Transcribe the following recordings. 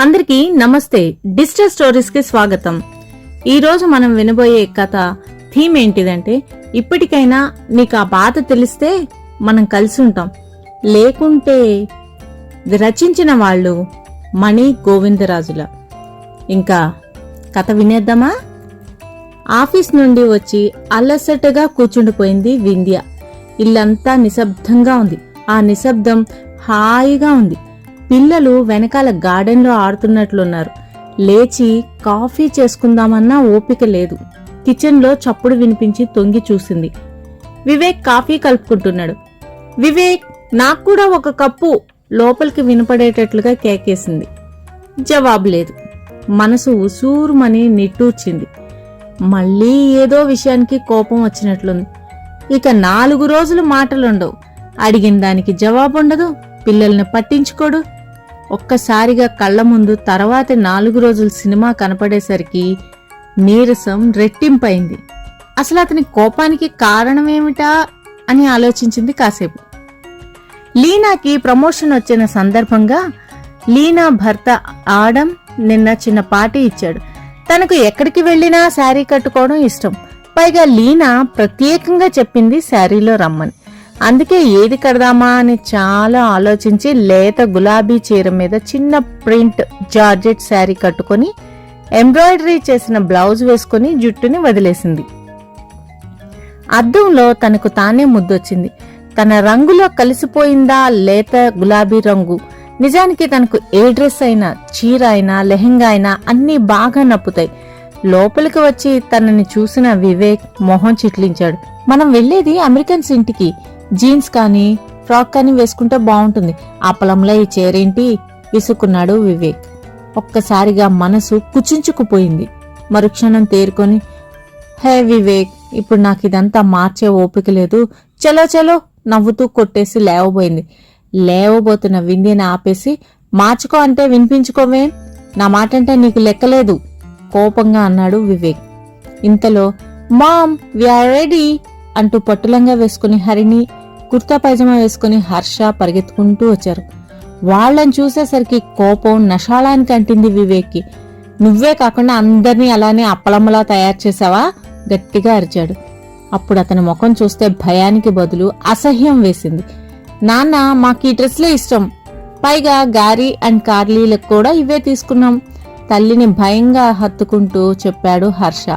అందరికీ నమస్తే డిజిటల్ స్టోరీస్కి స్వాగతం. ఈ రోజు మనం వినబోయే కథ థీమ్ ఏంటిదంటే ఇప్పటికైనా నీకు ఆ బాధ తెలిస్తే మనం కలిసి ఉంటాం లేకుంటే రచించిన వాళ్ళు మణి గోవిందరాజుల. ఇంకా కథ వినేద్దామా? ఆఫీస్ నుండి వచ్చి అలసటగా కూర్చుండిపోయింది వింధ్య. ఇల్లంతా నిశ్శబ్దంగా ఉంది. ఆ నిశ్శబ్దం హాయిగా ఉంది. పిల్లలు వెనకాల గార్డెన్లో ఆడుతున్నట్లున్నారు. లేచి కాఫీ చేసుకుందామన్నా ఓపిక లేదు. కిచెన్లో చప్పుడు వినిపించి తొంగి చూసింది. వివేక్ కాఫీ కలుపుకుంటున్నాడు. వివేక్ నాకు కూడా ఒక కప్పు. లోపలికి వినపడేటట్లుగా కేకేసింది. జవాబు లేదు. మనసు ఉసూరుమని నిట్టూర్చింది. మళ్ళీ ఏదో విషయానికి కోపం వచ్చినట్లుంది. ఇక నాలుగు రోజులు మాటలుండవు. అడిగిన దానికి జవాబు ఉండదు పిల్లల్ని పట్టించుకోడు. ఒక్కసారిగా కళ్ళ ముందు తర్వాతి నాలుగు రోజులు సినిమా కనపడేసరికి నీరసం రెట్టింపైంది. అసలు అతని కోపానికి కారణమేమిటా అని ఆలోచించింది కాసేపు. లీనాకి ప్రమోషన్ వచ్చిన సందర్భంగా లీనా భర్త ఆడం నిన్న చిన్న పార్టీ ఇచ్చాడు. తనకు ఎక్కడికి వెళ్ళినా శారీ కట్టుకోవడం ఇష్టం. పైగా లీనా ప్రత్యేకంగా చెప్పింది శారీలో రమ్మని. అందుకే ఏది కడదామా అని చాలా ఆలోచించి లేత గులాబీ చీర మీద చిన్న ప్రింట్ జార్జెట్ శారీ కట్టుకొని ఎంబ్రాయిడరీ చేసిన బ్లౌజ్ వేసుకుని జుట్టుని వదిలేసింది. అద్దంలో తనకు తానే ముద్దొచ్చింది. తన రంగులో కలిసిపోయిందా లేత గులాబీ రంగు? నిజానికి తనకు ఏ డ్రెస్ అయినా చీర అయినా లెహెంగా అయినా అన్నీ బాగా నప్పుతాయి. లోపలికి వచ్చి తనని చూసిన వివేక్ మొహం చిట్లించాడు. మనం వెళ్ళేది అమెరికన్స్ ఇంటికి. జీన్స్ కానీ ఫ్రాక్ కానీ వేసుకుంటే బాగుంటుంది. ఆ పొలంలో ఈ చీరేంటి విసుక్కున్నాడు వివేక్. ఒక్కసారిగా మనసు కుచించుకుపోయింది. మరుక్షణం తేరుకొని హే వివేక్ ఇప్పుడు నాకు ఇదంతా మార్చే ఓపిక లేదు. చలో చలో నవ్వుతూ కొట్టేసి లేవబోయింది. లేవబోతున్న వింధ్యని ఆపేసి మార్చుకో అంటే వినిపించుకోవే. నా మాట అంటే నీకు లెక్కలేదు. కోపంగా అన్నాడు వివేక్. ఇంతలో మామ్ వీఆర్ రెడీ అంటూ పట్టులంగా వేసుకుని హరిని కుర్తా పైజమా వేసుకుని హర్ష పరిగెత్తుకుంటూ వచ్చారు. వాళ్ళని చూసేసరికి కోపం నషాళానికి అంటింది వివేక్కి. నువ్వే కాకుండా అందరినీ అలానే అప్పలమ్మలా తయారు చేసావా? గట్టిగా అరిచాడు. అప్పుడు అతని ముఖం చూస్తే భయానికి బదులు అసహ్యం వేసింది. నాన్న మాకు ఈ డ్రెస్లే ఇష్టం. పైగా గారి అండ్ కార్లీలకు కూడా ఇవే తీసుకున్నాం. తల్లిని భయంగా హత్తుకుంటూ చెప్పాడు హర్ష.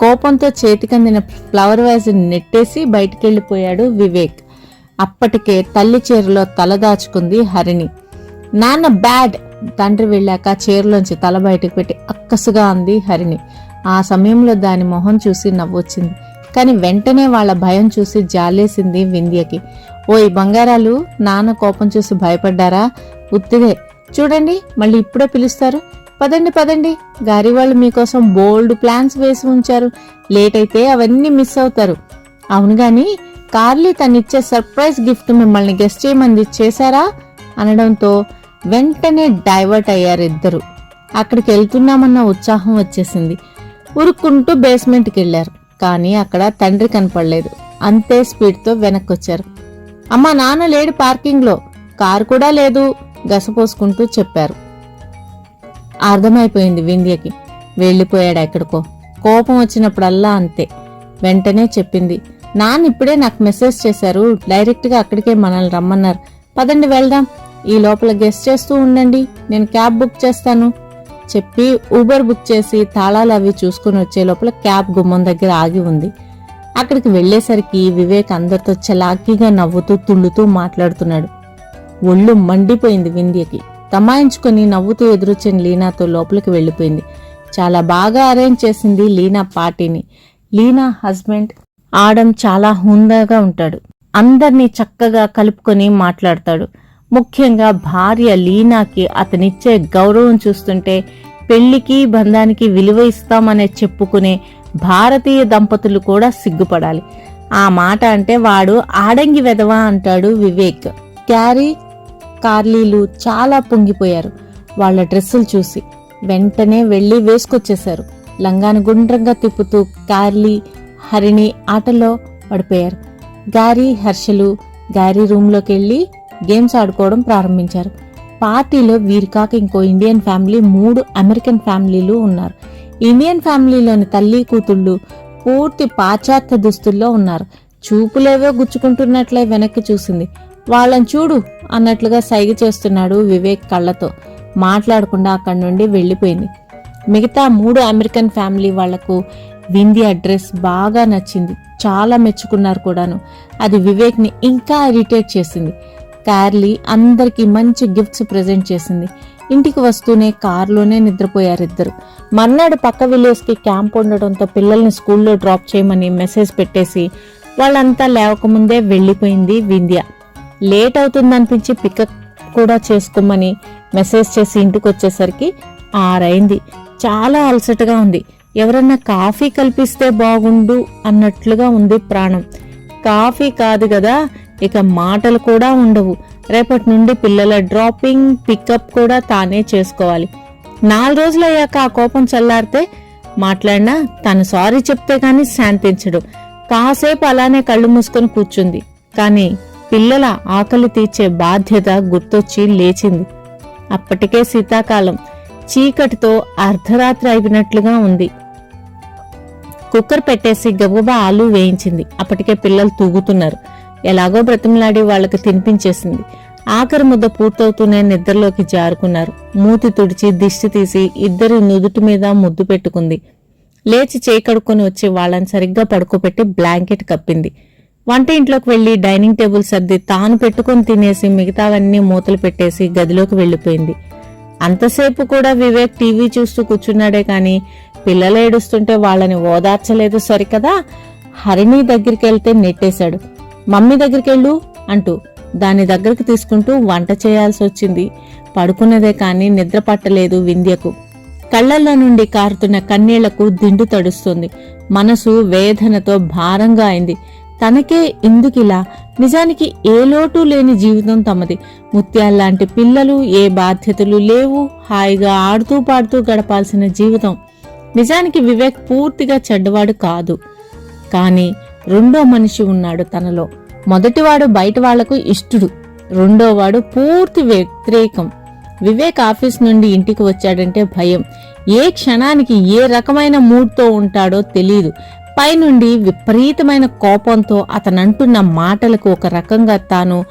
కోపంతో చేతికందిన ఫ్లవర్ వైజ్ నెట్టేసి బయటికెళ్ళిపోయాడు వివేక్. అప్పటికే తల్లి చీరలో తల దాచుకుంది హరిణి. నాన్న బ్యాడ్! తండ్రి వెళ్ళాక చీరలోంచి తల బయటకు పెట్టి అక్కసుగా అంది హరిణి. ఆ సమయంలో దాని మొహం చూసి నవ్వొచ్చింది. కానీ వెంటనే వాళ్ళ భయం చూసి జాలేసింది వింధ్యకి. ఓయ్ బంగారాలు నాన్న కోపం చూసి భయపడ్డారా? ఉత్తిదే. చూడండి మళ్ళీ ఇప్పుడే పిలుస్తారు. పదండి పదండి. గారి వాళ్ళు మీకోసం బోల్డ్ ప్లాన్స్ వేసి ఉంచారు. లేట్ అయితే అవన్నీ మిస్ అవుతారు. అవును కానీ కార్లీ తనిచ్చే సర్ప్రైజ్ గిఫ్ట్ మిమ్మల్ని గెస్ట్ చేయమంది చేశారా? అనడంతో వెంటనే డైవర్ట్ అయ్యారు ఇద్దరు. అక్కడికి వెళ్తున్నామన్న ఉత్సాహం వచ్చేసింది. ఉరుక్కుంటూ బేస్మెంట్కి వెళ్ళారు. కానీ అక్కడ తండ్రి కనపడలేదు. అంతే స్పీడ్తో వెనక్కొచ్చారు. అమ్మా నాన్న లేడు పార్కింగ్లో. కారు కూడా లేదు గసపోసుకుంటూ చెప్పారు. అర్థమైపోయింది వింధ్యకి. వెళ్ళిపోయాడు ఎక్కడికో. కోపం వచ్చినప్పుడల్లా అంతే. వెంటనే చెప్పింది. నాన్న ఇప్పుడే నాకు మెసేజ్ చేశారు. డైరెక్ట్గా అక్కడికే మనల్ని రమ్మన్నారు. పదండి వెళ్దాం. ఈ లోపల గెస్ట్ చేస్తూ ఉండండి. నేను క్యాబ్ బుక్ చేస్తాను. చెప్పి ఊబర్ బుక్ చేసి తాళాలు అవి చూసుకుని వచ్చే లోపల క్యాబ్ గుమ్మం దగ్గర ఆగి ఉంది. అక్కడికి వెళ్ళేసరికి వివేక్ అందరితో చలాకీగా నవ్వుతూ తుళ్ళుతూ మాట్లాడుతున్నాడు. ఒళ్ళు మండిపోయింది వింధ్యకి. తమాయించుకొని నవ్వుతూ ఎదురొచ్చిన లీనాతో లోపలికి వెళ్ళిపోయింది. చాలా బాగా అరేంజ్ చేసింది లీనా పార్టీని. లీనా హస్బెండ్ ఆడం చాలా హుందాగా ఉంటాడు. అందర్నీ చక్కగా కలుపుకొని మాట్లాడతాడు. ముఖ్యంగా భార్య లీనాకి అతనిచ్చే గౌరవం చూస్తుంటే పెళ్ళికి బంధానికి విలువ ఇస్తామనే చెప్పుకునే భారతీయ దంపతులు కూడా సిగ్గుపడాలి. ఆ మాట అంటే వాడు ఆడంగి వెదవా అంటాడు వివేక్. క్యారీ కార్లీలు చాలా పొంగిపోయారు. వాళ్ళ డ్రెస్సులు చూసి వెంటనే వెళ్ళి వేసుకొచ్చేశారు. లంగాను గుండ్రంగా తిప్పుతూ కార్లీ హరిణి ఆటలో పడిపోయారు. గారి హర్షలు గారి రూమ్లోకి వెళ్ళి గేమ్స్ ఆడుకోవడం ప్రారంభించారు. పార్టీలో వీరి కాక ఇంకో ఇండియన్ ఫ్యామిలీ మూడు అమెరికన్ ఫ్యామిలీలు ఉన్నారు. ఇండియన్ ఫ్యామిలీలోని తల్లి కూతుళ్ళు పూర్తి పాశ్చాత్య దుస్తుల్లో ఉన్నారు. చూపులేవో గుచ్చుకుంటున్నట్లే వెనక్కి చూసింది. వాళ్ళని చూడు అన్నట్లుగా సైగ చేస్తున్నాడు వివేక్ కళ్ళతో. మాట్లాడకుండా అక్కడి నుండి వెళ్ళిపోయింది. మిగతా మూడు అమెరికన్ ఫ్యామిలీ వాళ్ళకు వింది డ్రెస్ బాగా నచ్చింది. చాలా మెచ్చుకున్నారు కూడాను. అది వివేక్ని ఇంకా ఇరిటేట్ చేసింది. కార్లీ అందరికీ మంచి గిఫ్ట్స్ ప్రెజెంట్ చేసింది. ఇంటికి వస్తూనే కారులోనే నిద్రపోయారు ఇద్దరు మర్నాడు పక్క విలేజ్కి క్యాంప్ ఉండడంతో పిల్లల్ని స్కూల్లో డ్రాప్ చేయమని మెసేజ్ పెట్టేసి వాళ్ళంతా లేవకముందే వెళ్ళిపోయింది వింధ్య. లేట్ అవుతుందనిపించి పికప్ కూడా చేసుకోమని మెసేజ్ చేసి ఇంటికి వచ్చేసరికి ఆరైంది. చాలా అలసటగా ఉంది. ఎవరన్నా కాఫీ కల్పిస్తే బాగుండు అన్నట్లుగా ఉంది ప్రాణం. కాఫీ కాదు కదా ఇక మాటలు కూడా ఉండవు. రేపటి నుండి పిల్లల డ్రాపింగ్ పికప్ కూడా తానే చేసుకోవాలి. నాలుగు రోజులు అయ్యాక ఆ కోపం చల్లారితే మాట్లాడినా తను సారీ చెప్తే కానీ శాంతించడు. కాసేపు అలానే కళ్ళు మూసుకొని కూర్చుంది. కానీ పిల్లల ఆకలి తీర్చే బాధ్యత గుర్తొచ్చి లేచింది. అప్పటికే శీతాకాలం. చీకటితో అర్ధరాత్రి అయినట్లుగా ఉంది. కుక్కర్ పెట్టేసి గబగబా ఆలు వేయించింది. అప్పటికే పిల్లలు తూగుతున్నారు. ఎలాగో బ్రతిమలాడి వాళ్ళకి తినిపించేసింది. ఆఖరి ముద్ద పూర్తవుతూనే నిద్రలోకి జారుకున్నారు. మూతి తుడిచి దిష్టి తీసి ఇద్దరి నుదుటి మీద ముద్దు పెట్టుకుంది. లేచి చేయి కడుక్కొని వచ్చి వాళ్ళని సరిగ్గా పడుకోబెట్టి బ్లాంకెట్ కప్పింది. వంట ఇంట్లోకి వెళ్ళి డైనింగ్ టేబుల్ సర్ది తాను పెట్టుకొని తినేసి మిగతావన్నీ మూతలు పెట్టేసి గదిలోకి వెళ్ళిపోయింది అంతసేపు కూడా వివేక్ టీవీ చూస్తూ కూర్చున్నాడే కాని పిల్లలు ఏడుస్తుంటే వాళ్ళని ఓదార్చలేదు సరికదా? హరిణి దగ్గరికి వెళ్తే నెట్టేశాడు. మమ్మీ దగ్గరికి వెళ్ళు అంటూ దాని దగ్గరికి తీసుకుంటూ వంట చేయాల్సి వచ్చింది. పడుకున్నదే కాని నిద్ర పట్టలేదు వింధ్యకు. కళ్ళల్లో నుండి కారుతున్న కన్నీళ్ళకు దిండు తడుస్తుంది. మనసు వేదనతో భారంగా అయింది. తనకే ఎందుకిలా? నిజానికి ఏ లోటు లేని జీవితం తమది. ముత్యాల్లాంటి పిల్లలు ఏ బాధ్యతలు లేవు. హాయిగా ఆడుతూ పాడుతూ గడపాల్సిన జీవితం. నిజానికి వివేక్ పూర్తిగా చెడ్డవాడు కాదు. కానీ రెండో మనిషి ఉన్నాడు తనలో. మొదటివాడు బయట వాళ్ళకు ఇష్టుడు. రెండోవాడు పూర్తి వ్యతిరేకం. వివేక్ ఆఫీస్ నుండి ఇంటికి వచ్చాడంటే భయం. ఏ క్షణానికి ఏ రకమైన మూడ్తో ఉంటాడో తెలియదు పైనుండి విపరీతమైన కోపంతో అతనంటున్న మాటలకు ఒక రకంగా తాను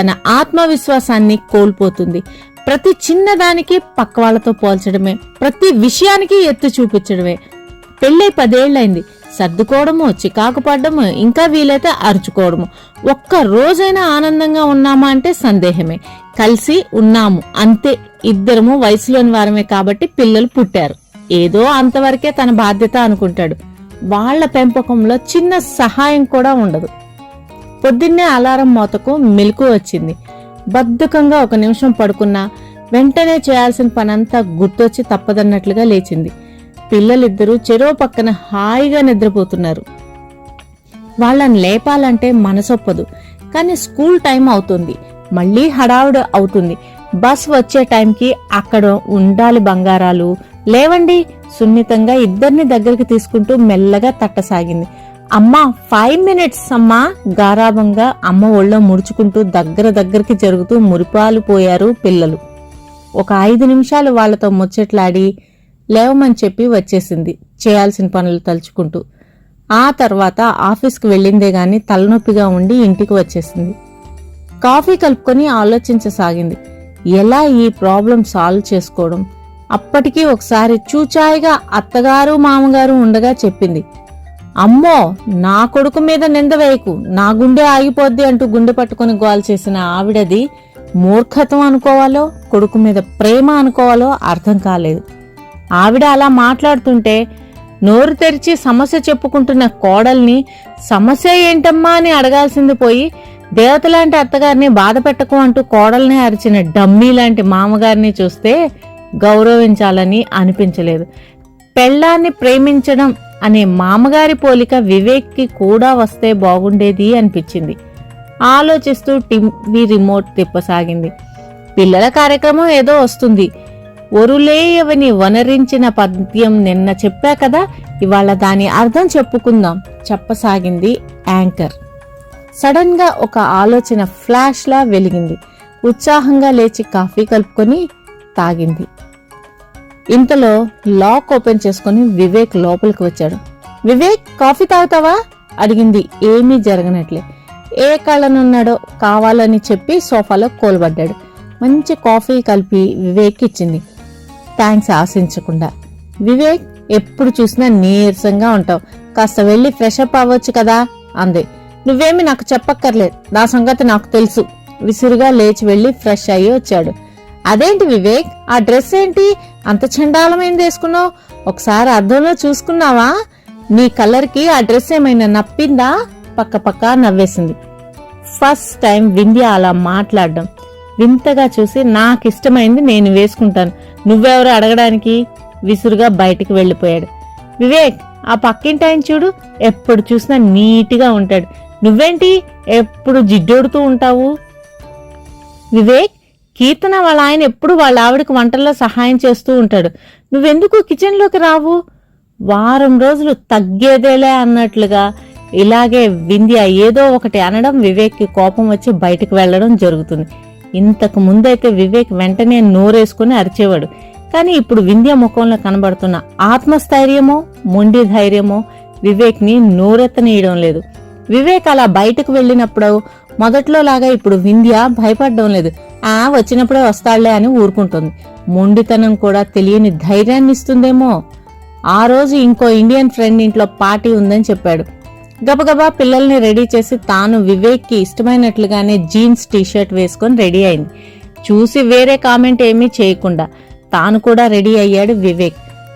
తన ఆత్మవిశ్వాసాన్ని కోల్పోతుంది. ప్రతి చిన్నదానికి పక్కవాళ్ళతో పోల్చడమే ప్రతి విషయానికి ఎత్తు చూపించడమే. పెళ్ళై పదేళ్ళైంది సర్దుకోవడము చికాకు పడ్డము ఇంకా వీలైతే అరుచుకోవడము. ఒక్క రోజైనా ఆనందంగా ఉన్నామా అంటే సందేహమే. కలిసి ఉన్నాము అంతే. ఇద్దరము వయసులోని వారమే కాబట్టి పిల్లలు పుట్టారు. ఏదో అంతవరకే తన బాధ్యత అనుకుంటాడు. వాళ్ళ పెంపకంలో చిన్న సహాయం కూడా ఉండదు. పొద్దున్నే అలారం మోతకు మెలకు వచ్చింది. బద్ధకంగా ఒక నిమిషం పడుకున్నా వెంటనే చేయాల్సిన పనంతా గుర్తొచ్చి తప్పదన్నట్లుగా లేచింది. పిల్లలిద్దరూ చెరో పక్కన హాయిగా నిద్రపోతున్నారు. వాళ్ళని లేపాలంటే మనసొప్పదు. కానీ స్కూల్ టైం అవుతుంది. మళ్ళీ హడావుడు అవుతుంది. బస్ వచ్చే టైంకి అక్కడ ఉండాలి బంగారాలు. లేవండి సున్నితంగా ఇద్దరిని దగ్గరికి తీసుకుంటూ మెల్లగా తట్టసాగింది. అమ్మ ఫైవ్ మినిట్స్ అమ్మా గారాభంగా అమ్మ ఒళ్ళో ముడుచుకుంటూ దగ్గర దగ్గరికి జరుగుతూ మురిపాలు పోయారు పిల్లలు. ఒక ఐదు నిమిషాలు వాళ్ళతో ముచ్చట్లాడి లేవమని చెప్పి వచ్చేసింది చేయాల్సిన పనులు తలుచుకుంటూ. ఆ తర్వాత ఆఫీస్కి వెళ్ళిందే గాని తలనొప్పిగా ఉండి ఇంటికి వచ్చేసింది. కాఫీ కలుపుకొని ఆలోచించసాగింది. ఎలా ఈ ప్రాబ్లం సాల్వ్ చేసుకోవడం? అప్పటికీ ఒకసారి చూచాయిగా అత్తగారు మామగారు ఉండగా చెప్పింది. అమ్మో నా కొడుకు మీద నింద వేయకు. నా గుండె ఆగిపోద్ది అంటూ గుండె పట్టుకుని గోల్ చేసిన ఆవిడది మూర్ఖత్వం అనుకోవాలో కొడుకు మీద ప్రేమ అనుకోవాలో అర్థం కాలేదు. ఆవిడ అలా మాట్లాడుతుంటే నోరు తెరిచి సమస్య చెప్పుకుంటున్న కోడల్ని సమస్య ఏంటమ్మా అని అడగాల్సింది పోయి దేవతలాంటి అత్తగారిని బాధ పెట్టకు అంటూ కోడల్ని అరిచిన డమ్మీ లాంటి మామగారిని చూస్తే గౌరవించాలని అనిపించలేదు. పెళ్ళాన్ని ప్రేమించడం అనే మామగారి పోలిక వివేక్కి కూడా వస్తే బాగుండేది అనిపించింది. ఆలోచిస్తూ టీవీ రిమోట్ తిప్పసాగింది. పిల్లల కార్యక్రమం ఏదో వస్తుంది. ఒరులేయవని వనరించిన పద్యం నిన్న చెప్పా కదా ఇవాళ దాని అర్థం చెప్పుకుందాం చెప్పసాగింది యాంకర్. సడన్గా ఒక ఆలోచన ఫ్లాష్ లా వెలిగింది. ఉత్సాహంగా లేచి కాఫీ కలుపుకొని తాగింది. ఇంతలో లాక్ ఓపెన్ చేసుకుని వివేక్ లోపలికి వచ్చాడు. వివేక్ కాఫీ తాగుతావా? అడిగింది. ఏమీ జరగనట్లే. ఏ కళ్ళనున్నాడో కావాలని చెప్పి సోఫాలో కోల్బడ్డాడు. మంచి కాఫీ కలిపి వివేక్ ఇచ్చింది. థ్యాంక్స్ ఆశించకుండా. వివేక్ ఎప్పుడు చూసినా నీరసంగా ఉంటావు. కాస్త వెళ్ళి ఫ్రెష్ అప్ అవ్వచ్చు కదా అంది. నువ్వేమి నాకు చెప్పక్కర్లేదు. నా సంగతి నాకు తెలుసు. విసురుగా లేచి వెళ్ళి ఫ్రెష్ అయ్యి వచ్చాడు. అదేంటి వివేక్? ఆ డ్రెస్ ఏంటి? అంత చండాలమైంది వేసుకున్నావు? ఒకసారి అద్దంలో చూసుకున్నావా? నీ కలర్కి ఆ డ్రెస్ ఏమైనా నప్పిందా? పక్క పక్క నవ్వేసింది. ఫస్ట్ టైం వింధ్య అలా మాట్లాడడం. వింతగా చూసి నాకు ఇష్టమైంది నేను వేసుకుంటాను. నువ్వెవరు అడగడానికి? విసురుగా బయటికి వెళ్ళిపోయాడు. వివేక్ ఆ పక్కింటి ఆయన చూడు ఎప్పుడు చూసినా నీట్గా ఉంటాడు. నువ్వేంటి ఎప్పుడు జిడ్డోడుతూ ఉంటావు? వివేక్ కీర్తన వాళ్ళ ఆయన ఎప్పుడు వాళ్ళ ఆవిడకి వంటల్లో సహాయం చేస్తూ ఉంటాడు. నువ్వెందుకు కిచెన్లోకి రావు? వారం రోజులు తగ్గేదేలే అన్నట్లుగా ఇలాగే వింధ్య ఏదో ఒకటి అనడం వివేక్కి కోపం వచ్చి బయటకు వెళ్ళడం జరుగుతుంది. ఇంతకు ముందైతే వివేక్ వెంటనే నోరేసుకుని అరిచేవాడు. కానీ ఇప్పుడు వింధ్య ముఖంలో కనబడుతున్న ఆత్మస్థైర్యమో మొండి ధైర్యమో వివేక్ని నోరెత్తనీయడం లేదు. వివేక్ అలా బయటకు వెళ్ళినప్పుడు మొదట్లో లాగా ఇప్పుడు వింధ్య భయపడడం లేదు. ఆ వచ్చినప్పుడే వస్తాళ్ళే అని ఊరుకుంటుంది. మొండితనం కూడా తెలియని ధైర్యాన్ని ఇస్తుందేమో. ఆ రోజు ఇంకో ఇండియన్ ఫ్రెండ్ ఇంట్లో పార్టీ ఉందని చెప్పాడు. గబగబా పిల్లల్ని రెడీ చేసి తాను వివేక్కి ఇష్టమైనట్లుగానే జీన్స్ టీషర్ట్ వేసుకొని రెడీ అయింది. చూసి వేరే కామెంట్ ఏమీ చేయకుండా తాను కూడా రెడీ అయ్యాడు వివేక్.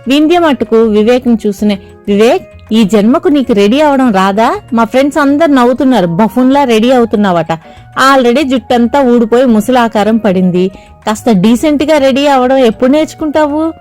వింధ్య మట్టుకు వివేక్ని చూసిన వివేక్ ఈ జన్మకు నీకు రెడీ అవడం రాదా? మా ఫ్రెండ్స్ అందరు నవ్వుతున్నారు. బఫున్లా రెడీ అవుతున్నావట. ఆల్రెడీ జుట్టంతా ఊడిపోయి ముసలాకారం పడింది. కాస్త డీసెంట్గా రెడీ అవడం ఎప్పుడు నేర్చుకుంటావు?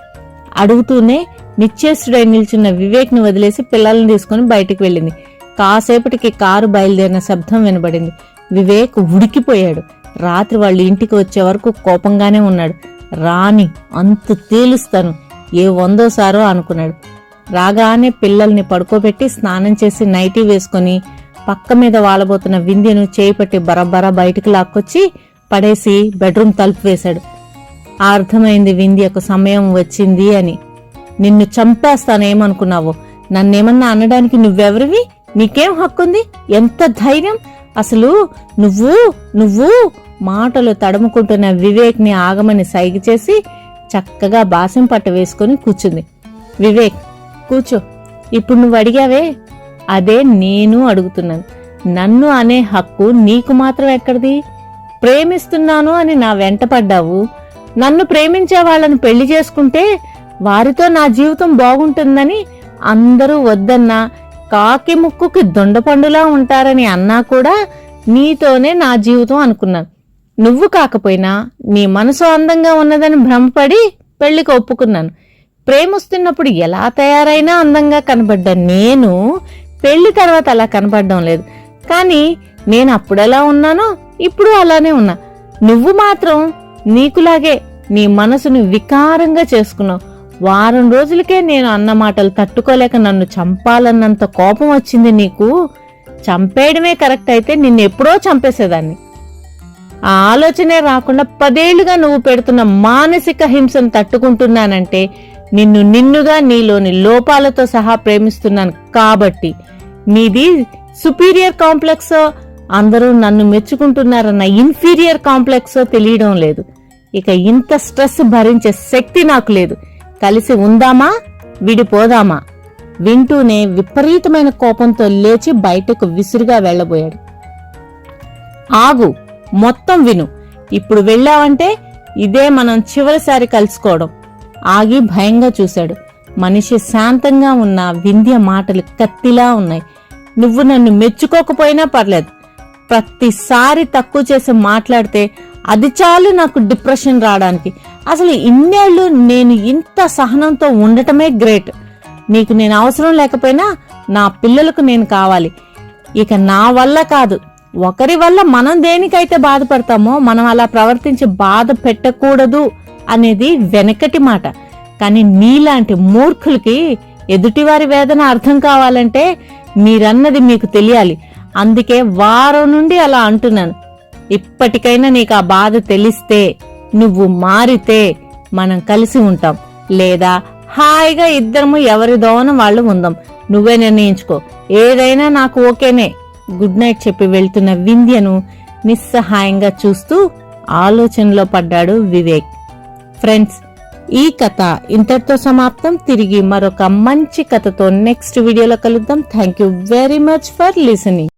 అడుగుతూనే నిశ్చేష్టుడై నిల్చున్న వివేక్ని వదిలేసి పిల్లల్ని తీసుకుని బయటికి వెళ్ళింది. కాసేపటికి కారు బయలుదేరిన శబ్దం వినబడింది. వివేక్ ఉడికిపోయాడు. రాత్రి వాళ్ళ ఇంటికి వచ్చే వరకు కోపంగానే ఉన్నాడు. రాని అంత తేలుస్తాను. ఏ వందోసారో అనుకున్నాడు. రాగానే పిల్లల్ని పడుకోబెట్టి స్నానం చేసి నైటీ వేసుకొని పక్క మీద వాలబోతున్న వింధ్యను చేయిపట్టి పట్టి బయటకు లాక్కొచ్చి పడేసి బెడ్రూమ్ తలుపు వేశాడు. అర్థమైంది వింధ్యకు సమయం వచ్చింది అని. నిన్ను చంపేస్తానేమనుకున్నావు? నన్నేమన్నా అనడానికి నువ్వెవరివి? నీకేం హక్కుంది? ఎంత ధైర్యం? అసలు నువ్వు నువ్వు మాటలు తడుముకుంటున్న వివేక్ని ఆగమని సైగ చేసి చక్కగా బాసింపట్ట వేసుకుని కూర్చుంది. వివేక్ కూర్చో. ఇప్పుడు నువ్వు అడిగావే? అదే నేను అడుగుతున్నాను. నన్ను అనే హక్కు నీకు మాత్రం ఎక్కడిది? ప్రేమిస్తున్నాను అని నా వెంట పడ్డావు. నన్ను ప్రేమించే వాళ్ళని పెళ్ళి చేసుకుంటే వారితో నా జీవితం బాగుంటుందని అందరూ వద్దన్నా కాకి ముక్కుకి దొండపండులా ఉంటారని అన్నా కూడా నీతోనే నా జీవితం అనుకున్నాను నువ్వు కాకపోయినా నీ మనసు అందంగా ఉన్నదని భ్రమపడి పెళ్ళికి ఒప్పుకున్నాను. ప్రేమిస్తున్నప్పుడు ఎలా తయారైనా అందంగా కనబడ్డ నేను పెళ్ళి తర్వాత అలా కనబడడం లేదు. కానీ నేను అప్పుడెలా ఉన్నానో ఇప్పుడు అలానే ఉన్నా. నువ్వు మాత్రం నీకులాగే నీ మనసును వికారంగా చేసుకున్నావు. వారం రోజులకే నేను అన్న మాటలు తట్టుకోలేక నన్ను చంపాలన్నంత కోపం వచ్చింది నీకు. చంపేయడమే కరెక్ట్ అయితే నిన్నెప్పుడో చంపేసేదాన్ని. ఆ ఆలోచనే రాకుండా పదేళ్ళుగా నువ్వు పెడుతున్న మానసిక హింసను తట్టుకుంటున్నానంటే నిన్ను నిన్నుగా నీలోని లోపాలతో సహా ప్రేమిస్తున్నాను. కాబట్టి నీది సుపీరియర్ కాంప్లెక్సో అందరూ నన్ను మెచ్చుకుంటున్నారన్న ఇన్ఫీరియర్ కాంప్లెక్సో తెలియడం లేదు. ఇక ఇంత స్ట్రెస్ భరించే శక్తి నాకు లేదు. కలిసి ఉందామా? విడిపోదామా? వింటూనే విపరీతమైన కోపంతో లేచి బయటకు విసురుగా వెళ్ళబోయాడు ఆగు మొత్తం విను. ఇప్పుడు వెళ్ళావంటే ఇదే మనం చివరిసారి కలుసుకోవడం. ఆగి భయంగా చూశాడు. మనిషి శాంతంగా ఉన్న వింధ్య మాటలు కత్తిలా ఉన్నాయి. నువ్వు నన్ను మెచ్చుకోకపోయినా పర్లేదు. ప్రతిసారి తక్కువ చేసి మాట్లాడితే అది చాలు నాకు డిప్రెషన్ రావడానికి. అసలు ఇన్నేళ్ళు నేను ఇంత సహనంతో ఉండటమే గ్రేట్. నీకు నేను అవసరం లేకపోయినా నా పిల్లలకు నేను కావాలి. ఇక నా వల్ల కాదు. ఒకరి వల్ల మనం దేనికైతే బాధపడతామో మనం అలా ప్రవర్తించి బాధ పెట్టకూడదు. అనేది వెనకటి మాట. కానీ నీలాంటి మూర్ఖులకి ఎదుటివారి వేదన అర్థం కావాలంటే మీరన్నది మీకు తెలియాలి. అందుకే వారం నుండి అలా అంటున్నాను. ఇప్పటికైనా నీకు ఆ బాధ తెలిస్తే నువ్వు మారితే మనం కలిసి ఉంటాం. లేదా హాయిగా ఇద్దరము ఎవరి దోన వాళ్ళు ఉందాం. నువ్వే నిర్ణయించుకో. ఏదైనా నాకు ఓకేనే. గుడ్ నైట్ చెప్పి వెళ్తున్న వింధ్యను నిస్సహాయంగా చూస్తూ ఆలోచనలో పడ్డాడు వివేక్. ఫ్రెండ్స్ ఈ కథ ఇంతటితో సమాప్తం. తిరిగి మరొక మంచి కథతో నెక్స్ట్ వీడియోలో కలుద్దాం. Thank you very much for listening